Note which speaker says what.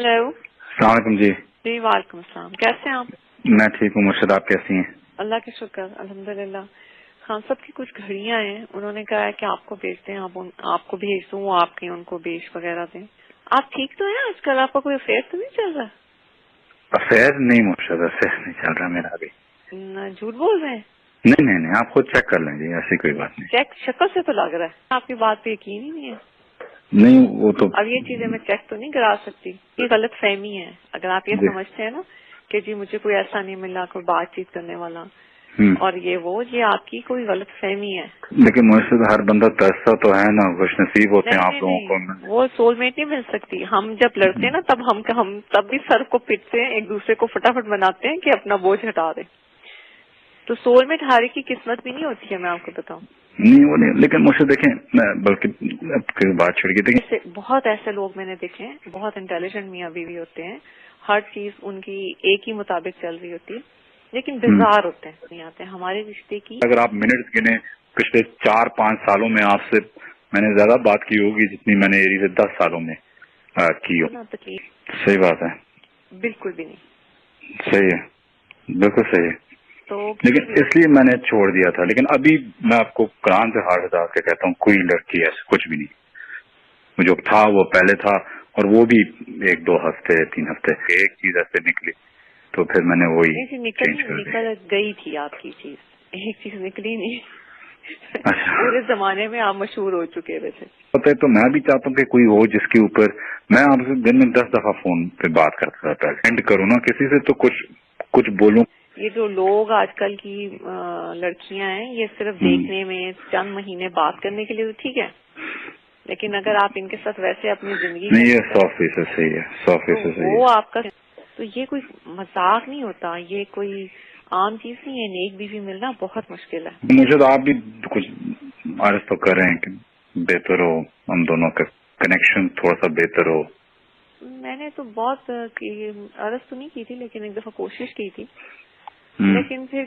Speaker 1: Hello
Speaker 2: सलामकुम जी।
Speaker 1: जी वालेकुम सलाम कैसे हैं आप?
Speaker 2: मैं ठीक हूँ मुर्शद आप कैसी हैं?
Speaker 1: अल्लाह के शुक्र अल्हम्दुलिल्लाह। खान साहब की कुछ घड़ियाँ हैं। उन्होंने कहा है कि आपको भेजते हैं आप उन, आपको भेज दूँ वो आपके उनको बेच वगैरह दें। आप ठीक तो हैं आजकल? आपका कोई अफेयर तो नहीं चल रहा?
Speaker 2: अफेयर नहीं मुर्शद अफेयर नहीं चल रहा मेरा अभी।
Speaker 1: झूठ बोल रहे हैं?
Speaker 2: नहीं नहीं नहीं आप खुद चेक कर लें जी ऐसी कोई बात नहीं।
Speaker 1: चेक शक्ल से तो लग रहा है। आपकी बात पे यकीन ही नहीं है।
Speaker 2: नहीं वो तो
Speaker 1: अब ये चीज़ें मैं चेक तो नहीं करा सकती। ये गलत फहमी है। अगर आप ये समझते हैं ना कि जी मुझे कोई ऐसा नहीं मिला कोई बातचीत करने वाला
Speaker 2: हम्म।
Speaker 1: और ये वो ये आपकी कोई गलत फहमी है।
Speaker 2: लेकिन मुर्शद हर बंदा तरसता तो है ना खुश नसीब होते हैं आप लोगों को।
Speaker 1: वो सोलमेट नहीं मिल सकती। हम जब लड़ते हैं ना तब हम हम तब भी सर को पिटते हैं एक दूसरे को फटाफट बनाते हैं कि अपना बोझ हटा दे। तो सोलमेट हारे की किस्मत भी नहीं होती है मैं आपको बताऊँ।
Speaker 2: नहीं वो नहीं लेकिन मुझे देखें मैं बल्कि बात छिड़ गई
Speaker 1: जैसे बहुत ऐसे लोग मैंने देखे हैं बहुत इंटेलिजेंट मियाँ बीवी होते हैं हर चीज़ उनकी एक ही मुताबिक चल रही होती है लेकिन बेजार होते हैं नहीं आते। हैं हमारे रिश्ते की
Speaker 2: अगर आप मिनट गिने पिछले चार पाँच सालों में आपसे मैंने ज़्यादा बात की होगी जितनी मैंने एरी से दस सालों में आ, की हो।
Speaker 1: ना
Speaker 2: सही बात है।
Speaker 1: बिल्कुल भी नहीं।
Speaker 2: सही है। बिल्कुल सही है।
Speaker 1: तो
Speaker 2: लेकिन इसलिए मैंने छोड़ दिया था। लेकिन अभी मैं आपको कुरान से हार हटा के कहता हूँ कोई लड़की ऐसे कुछ भी नहीं। जो था वो पहले था और वो भी एक दो हफ़्ते तीन हफ़्ते एक चीज़ ऐसे निकली। तो फिर मैंने वही
Speaker 1: निकल निकल गई थी आपकी चीज़। एक चीज़ निकली नहीं।
Speaker 2: अच्छा।
Speaker 1: पूरे जमाने में आप मशहूर हो चुके थे।
Speaker 2: पता है तो मैं भी चाहता हूँ कि कोई हो जिसके ऊपर मैं आपसे दिन में दस दफ़ा फ़ोन पे बात करता था पहले। एंड करूँ ना किसी से तो कुछ कुछ बोलूँ।
Speaker 1: ये जो लोग आजकल की लड़कियाँ हैं ये सिर्फ़
Speaker 2: हम्म।
Speaker 1: देखने में चंद महीने बात करने के लिए तो ठीक है। लेकिन अगर आप इनके साथ वैसे अपनी ज़िंदगी
Speaker 2: नहीं ये सौ फ़ीसद सही है सौ फ़ीसद
Speaker 1: तो
Speaker 2: सही
Speaker 1: वो आपका तो ये कोई मज़ाक नहीं होता ये कोई आम चीज़ नहीं है नेक बीवी मिलना बहुत मुश्किल है।
Speaker 2: मुझे तो आप भी कुछ अर्ज़ तो कर रहे हैं कि बेहतर हो हम दोनों का कनेक्शन थोड़ा सा बेहतर हो।
Speaker 1: मैंने तो बहुत अर्ज़ तो नहीं की थी लेकिन एक दफ़ा कोशिश की थी।
Speaker 2: हम्म।
Speaker 1: लेकिन फिर